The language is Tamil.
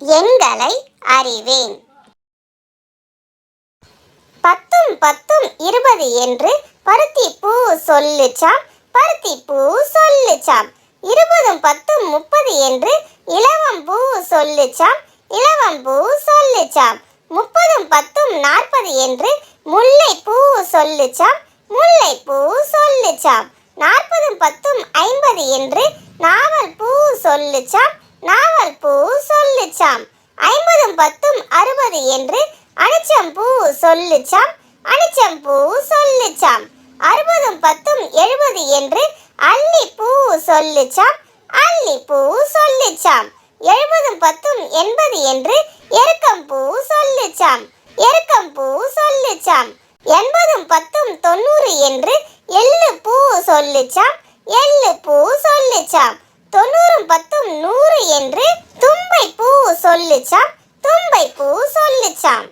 எண்களை அறிவேன். பத்தும் பத்தும் இருபது என்று பருத்தி பூ சொல்லுச்சாம் பருத்தி பூ சொல்லுச்சாம். இருபதும் பத்தும் முப்பது என்று இளவம் பூ சொல்லுச்சாம் இளவம் பூ சொல்லுச்சாம். முப்பதும் பத்தும் நாற்பது என்று முல்லை பூ சொல்லுச்சாம் முல்லை பூ சொல்லுச்சாம். நாற்பதும் பத்தும் ஐம்பது என்று நாவல் பூ சொல்லுச்சாம் நாவல் பூ சொல்லுச்சாம். ஐம்பதும் பத்தும் அறுபது என்று அனிச்சம்பூ சொல்லுச்சாம். அனிச்சம்பூ சொல்லுச்சாம். அறுபதும் பத்தும் எழுபது என்று அல்லிப்பூ சொல்லுச்சாம். அல்லிப்பூ சொல்லுச்சாம். எழுபதும் பத்தும் எண்பது என்று எருக்கம்பூ சொல்லுச்சாம். எருக்கம்பூ சொல்லுச்சாம். எண்பதும் பத்தும் தொண்ணூறு என்று எள்ளு பூ சொல்லுச்சாம். எள்ளு பூ சொல்லுச்சாம். தொண்ணூறும் பத்தும் நூறு என்று தும்பை பூ சொல்லுச்சாம். தும்பை பூ சொல்லுச்சாம்.